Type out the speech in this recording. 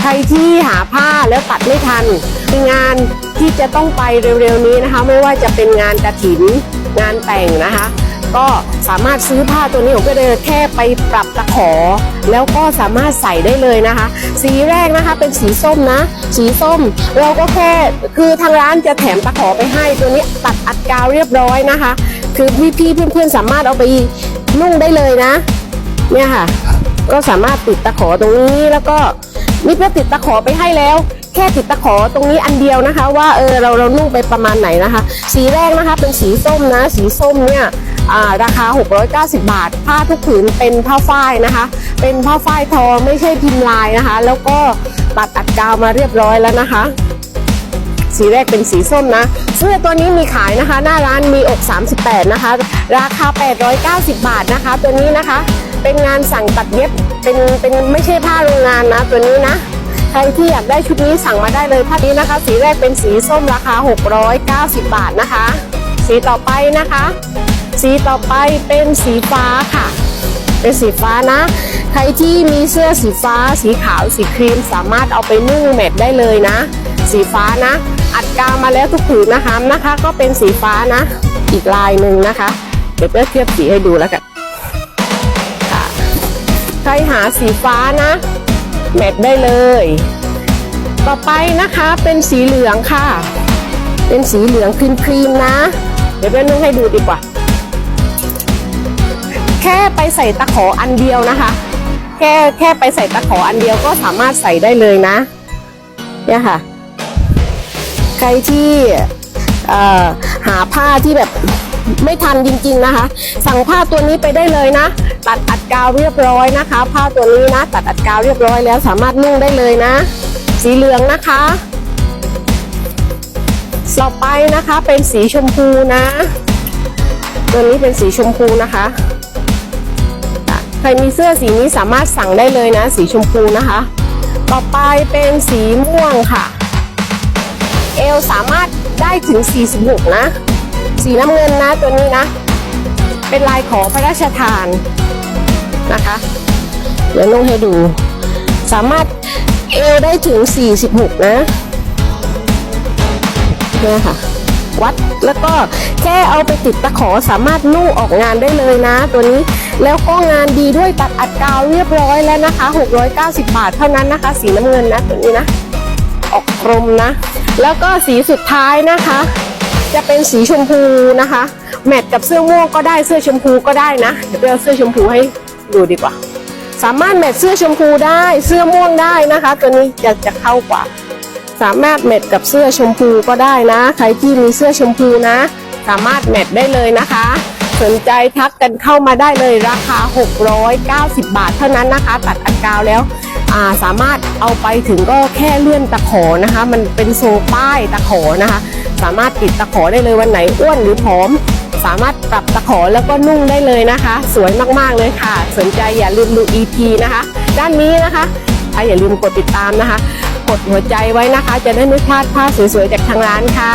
ใครที่หาผ้าแล้วตัดไม่ทันงานที่จะต้องไปเร็วๆนี้นะคะ ไม่ว่าจะเป็นงานกระถินงานแต่งนะคะ ก็สามารถซื้อผ้าตัวนี้ผมก็เลยแค่ไปปรับตะขอ แล้วก็สามารถใส่ได้เลยนะคะ สีแรกนะคะเป็นสีส้มนะ สีส้ม เราก็แค่คือทางร้านจะแถมตะขอไปให้ตัวนี้ตัดอัดกาวเรียบร้อยนะคะ คือพี่ๆเพื่อนๆสามารถเอาไปนุ่งได้เลยนะ เนี่ยค่ะ ก็สามารถติดตะขอตรงนี้แล้วก็ นี่เพื่อติดตะขอไปให้แล้ว แค่ติดตะขอตรงนี้อันเดียวนะคะ ว่าเออเราเรานุ่งไปประมาณไหนนะคะ สีแรกนะคะเป็นสีส้มนะ สีส้มเนี่ยาราคา 690 บาท ผ้าทุกผืนเป็นผ้าฝ้ายนะคะ เป็นผ้าฝ้ายทอไม่ใช่พิมพ์ลายนะคะ แล้วก็ตัดอัดกาวมาเรียบร้อยแล้วนะคะ สีแรกเป็นสีส้มนะเสื้อตัวนี้มีขายนะคะ หน้าร้านมีอก 38 นะคะ ราคา 890 บาทนะคะ ตัวนี้นะคะ เป็นงานสั่งตัดเย็บเป็นเป็นไม่ใช่ผ้าโรงงานนะ ตัวนี้นะ ใครที่อยากได้ชุดนี้สั่งมาได้เลยผ้านี้นะคะ สีแรกเป็นสีส้มราคา 690 บาทนะคะ สีต่อไปนะคะ สีต่อไปเป็นสีฟ้าค่ะ เป็นสีฟ้านะ ใครที่มีเสื้อสีฟ้า สีขาวสีครีมสามารถเอาไปนุ่งแมทได้เลยนะ สีฟ้านะ อัดกาวมาแล้วทุกผืนนะคะนะคะ ก็เป็นสีฟ้านะ อีกลายหนึ่งนะคะ เดี๋ยวเพื่อเทียบสีให้ดูแล้วกัน ใครหาสีฟ้านะ แมทได้เลย ต่อไปนะคะเป็นสีเหลืองค่ะ เป็นสีเหลืองครีมๆนะ เดี๋ยวเพื่อนนุ่งให้ดูดีกว่า แค่ไปใส่ตะขออันเดียวนะคะ แค่แค่ไปใส่ตะขออันเดียวก็สามารถใส่ได้เลยนะ เนี่ยค่ะ ใครที่หาผ้าที่แบบ ไม่ทันจริงๆนะคะ สั่งผ้าตัวนี้ไปได้เลยนะ ตัดอัดกาวเรียบร้อยนะคะ ผ้าตัวนี้นะ ตัดอัดกาวเรียบร้อยแล้วสามารถนุ่งได้เลยนะ สีเหลืองนะคะต่อไปนะคะเป็นสีชมพูนะ ตัวนี้เป็นสีชมพูนะคะใครมีเสื้อสีนี้สามารถสั่งได้เลยนะ สีชมพูนะคะ ต่อไปเป็นสีม่วงค่ะ เอลสามารถได้ถึง 46 นะ สีน้ำเงินนะตัวนี้นะ เป็นลายขอพระราชทานนะคะ เดี๋ยวนุ่งให้ดู สามารถเอลได้ถึง 46 นะเนี่ยค่ะ วัดแล้วก็แค่เอาไปติดตะขอสามารถนุ่ออกงานได้เลยนะ ตัวนี้แล้วก็งานดีด้วยตัดอัดกาวเรียบร้อยแล้วนะคะ 690 บาทเท่านั้นนะคะ สีน้ำเงินนะตัวนี้นะ ออกกรมนะ แล้วก็สีสุดท้ายนะคะ จะเป็นสีชมพูนะคะ แมทกับเสื้อม่วงก็ได้เสื้อชมพูก็ได้นะ เดี๋ยวไปเอาเสื้อชมพูให้ดูดีกว่า สามารถแมทเสื้อชมพูได้เสื้อม่วงได้นะคะ ตัวนี้จะจะเข้ากว่า สามารถแมทกับเสื้อชมพูก็ได้นะ ใครที่มีเสื้อชมพูนะ สามารถแมทได้เลยนะคะ สนใจทักกันเข้ามาได้เลยราคา 690 บาทเท่านั้นนะคะ ตัดอันกาวแล้วาสามารถเอาไปถึงก็แค่เลื่อนตะขอนะคะ มันเป็นโซป้ายตะขอนะคะ สามารถติดตะขอได้เลยวันไหนอ้วนหรือผอม สามารถปรับตะขอแล้วก็นุ่งได้เลยนะคะ สวยมากๆเลยค่ะ สนใจอย่าลืมดู EP นะคะ ด้านนี้นะคะอะอย่าลืมกดติดตามนะคะ กดหัวใจไว้นะคะ จะได้ไม่พลาดภาพสวยๆจากทางร้านค่ะ